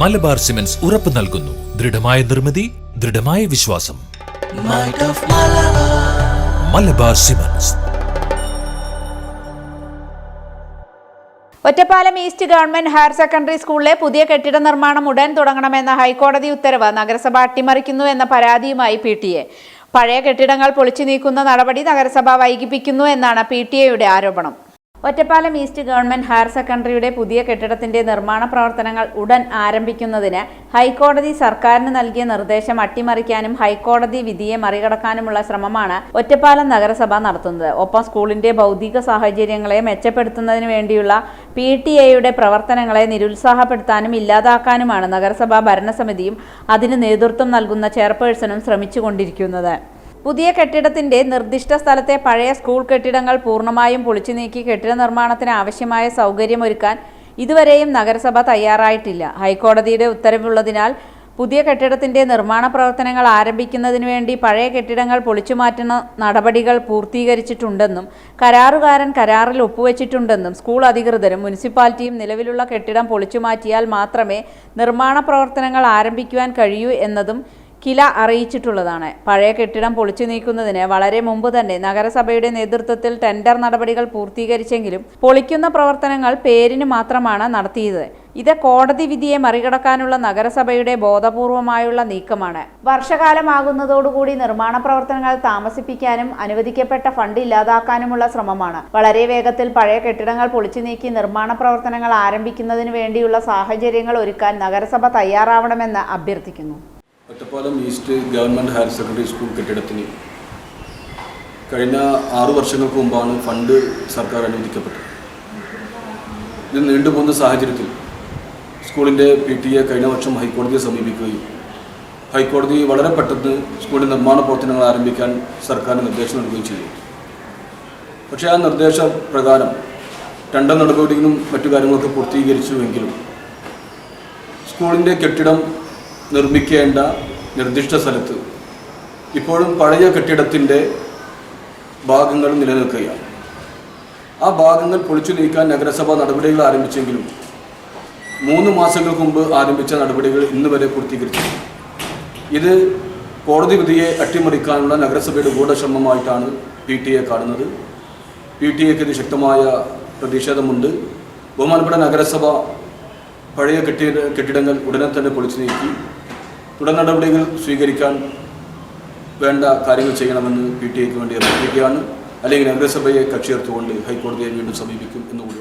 Malabar cements ഉറപ്പ് നൽകുന്നു. ദൃഢമായ നിർമ്മിതി ദൃഢമായ വിശ്വാസം. Malabar cements Ottapalam east government higher secondary സ്കൂളിലെ പുതിയ കെട്ടിട നിർമ്മാണം ഉടൻ തുടങ്ങണമെന്ന ഹൈക്കോടതി ഉത്തരവ് നഗരസഭ അട്ടിമറിക്കുന്നു എന്ന പരാതിയുമായി പി ടി എ. പഴയ കെട്ടിടങ്ങൾ പൊളിച്ചു നീക്കുന്ന നടപടി നഗരസഭ വൈകിപ്പിക്കുന്നു എന്നാണ് പി ടി എയുടെ ആരോപണം. ഒറ്റപ്പാലം ഈസ്റ്റ് ഗവൺമെന്റ് ഹയർ സെക്കൻഡറിയുടെ പുതിയ കെട്ടിടത്തിന്റെ നിർമ്മാണ പ്രവർത്തനങ്ങൾ ഉടൻ ആരംഭിക്കുന്നതിന് ഹൈക്കോടതി സർക്കാരിന് നൽകിയ നിർദ്ദേശം അട്ടിമറിക്കാനും ഹൈക്കോടതി വിധിയെ മറികടക്കാനുമുള്ള ശ്രമമാണ് ഒറ്റപ്പാലം നഗരസഭ നടത്തുന്നത്. ഒപ്പം സ്കൂളിന്റെ ഭൗതിക സാഹചര്യങ്ങളെ മെച്ചപ്പെടുത്തുന്നതിന് വേണ്ടിയുള്ള പി ടി എയുടെ പ്രവർത്തനങ്ങളെ നിരുത്സാഹപ്പെടുത്താനും ഇല്ലാതാക്കാനുമാണ് നഗരസഭാ ഭരണസമിതിയും അതിന് നേതൃത്വം നൽകുന്ന ചെയർപേഴ്സണും ശ്രമിച്ചുകൊണ്ടിരിക്കുന്നത്. പുതിയ കെട്ടിടത്തിന്റെ നിർദ്ദിഷ്ട സ്ഥലത്തെ പഴയ സ്കൂൾ കെട്ടിടങ്ങൾ പൂർണമായും പൊളിച്ചു നീക്കി കെട്ടിട നിർമ്മാണത്തിന് ആവശ്യമായ സൗകര്യമൊരുക്കാൻ ഇതുവരെയും നഗരസഭ തയ്യാറായിട്ടില്ല. ഹൈക്കോടതിയുടെ ഉത്തരവുള്ളതിനാൽ പുതിയ കെട്ടിടത്തിന്റെ നിർമ്മാണ പ്രവർത്തനങ്ങൾ ആരംഭിക്കുന്നതിന് വേണ്ടി പഴയ കെട്ടിടങ്ങൾ പൊളിച്ചു മാറ്റുന്ന നടപടികൾ പൂർത്തീകരിച്ചിട്ടുണ്ടെന്നും കരാറുകാരൻ കരാറിൽ ഒപ്പുവെച്ചിട്ടുണ്ടെന്നും സ്കൂൾ അധികൃതരും മുനിസിപ്പാലിറ്റിയും നിലവിലുള്ള കെട്ടിടം പൊളിച്ചു മാറ്റിയാൽ മാത്രമേ നിർമ്മാണ പ്രവർത്തനങ്ങൾ ആരംഭിക്കുവാൻ കഴിയൂ എന്നതും കില അറിയിച്ചിട്ടുള്ളതാണ്. പഴയ കെട്ടിടം പൊളിച്ചു നീക്കുന്നതിന് വളരെ മുമ്പ് തന്നെ നഗരസഭയുടെ നേതൃത്വത്തിൽ ടെൻഡർ നടപടികൾ പൂർത്തീകരിച്ചെങ്കിലും പൊളിക്കുന്ന പ്രവർത്തനങ്ങൾ പേരിന് മാത്രമാണ് നടത്തിയത്. ഇത് കോടതി വിധിയെ മറികടക്കാനുള്ള നഗരസഭയുടെ ബോധപൂർവമായുള്ള നീക്കമാണ്. വർഷകാലമാകുന്നതോടുകൂടി നിർമ്മാണ പ്രവർത്തനങ്ങൾ താമസിപ്പിക്കാനും അനുവദിക്കപ്പെട്ട ഫണ്ട് ഇല്ലാതാക്കാനുമുള്ള ശ്രമമാണ്. വളരെ വേഗത്തിൽ പഴയ കെട്ടിടങ്ങൾ പൊളിച്ചു നീക്കി നിർമ്മാണ പ്രവർത്തനങ്ങൾ ആരംഭിക്കുന്നതിന് വേണ്ടിയുള്ള സാഹചര്യങ്ങൾ ഒരുക്കാൻ നഗരസഭ തയ്യാറാവണമെന്ന് അഭ്യർത്ഥിക്കുന്നു. Ottapalam east government higher secondary school കെട്ടിടത്തിന് കഴിഞ്ഞ ആറു വർഷങ്ങൾക്ക് മുമ്പാണ് ഫണ്ട് സർക്കാർ അനുവദിക്കപ്പെട്ടത്. ഇത് നീണ്ടുപോകുന്ന സാഹചര്യത്തിൽ സ്കൂളിന്റെ പി ടി എ കഴിഞ്ഞ വർഷം ഹൈക്കോടതിയെ സമീപിക്കുകയും ഹൈക്കോടതി വളരെ പെട്ടെന്ന് സ്കൂളിന്റെ നിർമ്മാണ പ്രവർത്തനങ്ങൾ ആരംഭിക്കാൻ സർക്കാരിന് നിർദ്ദേശം നൽകുകയും ചെയ്തു. പക്ഷേ ആ നിർദ്ദേശ പ്രകാരം ടെൻഡർ നടപടികളും മറ്റു കാര്യങ്ങളൊക്കെ പൂർത്തീകരിച്ചുവെങ്കിലും സ്കൂളിന്റെ കെട്ടിടം നിർമ്മിക്കേണ്ട നിർദ്ദിഷ്ട സ്ഥലത്ത് ഇപ്പോഴും പഴയ കെട്ടിടത്തിന്റെ ഭാഗങ്ങൾ നിലനിൽക്കുകയാണ്. ആ ഭാഗങ്ങൾ പൊളിച്ചു നീക്കാൻ നഗരസഭ നടപടികൾ ആരംഭിച്ചെങ്കിലും മൂന്ന് മാസങ്ങൾക്ക് മുമ്പ് ആരംഭിച്ച നടപടികൾ ഇന്ന് വരെ പൂർത്തീകരിച്ചു ഇത് കോടതി വിധിയെ അട്ടിമറിക്കാനുള്ള നഗരസഭയുടെ ഗൂഢശ്രമമായിട്ടാണ് പി ടി എ കാണുന്നത്. പി ടി എക്ക് ഇത് ശക്തമായ പ്രതിഷേധമുണ്ട്. ബഹുമാനപ്പെട്ട നഗരസഭ പഴയ കെട്ടിട കെട്ടിടങ്ങൾ ഉടനെ തന്നെ പൊളിച്ചു നീക്കി. തുടർ നടപടികൾ സ്വീകരിക്കാൻ വേണ്ട കാര്യങ്ങൾ ചെയ്യണമെന്ന് പി ടി എക്ക് വേണ്ടി അഭ്യർത്ഥിക്കുകയാണ്. അല്ലെങ്കിൽ നഗരസഭയെ കക്ഷി ചേർത്തുകൊണ്ട് ഹൈക്കോടതിയെ വീണ്ടും സമീപിക്കും എന്നുകൂടി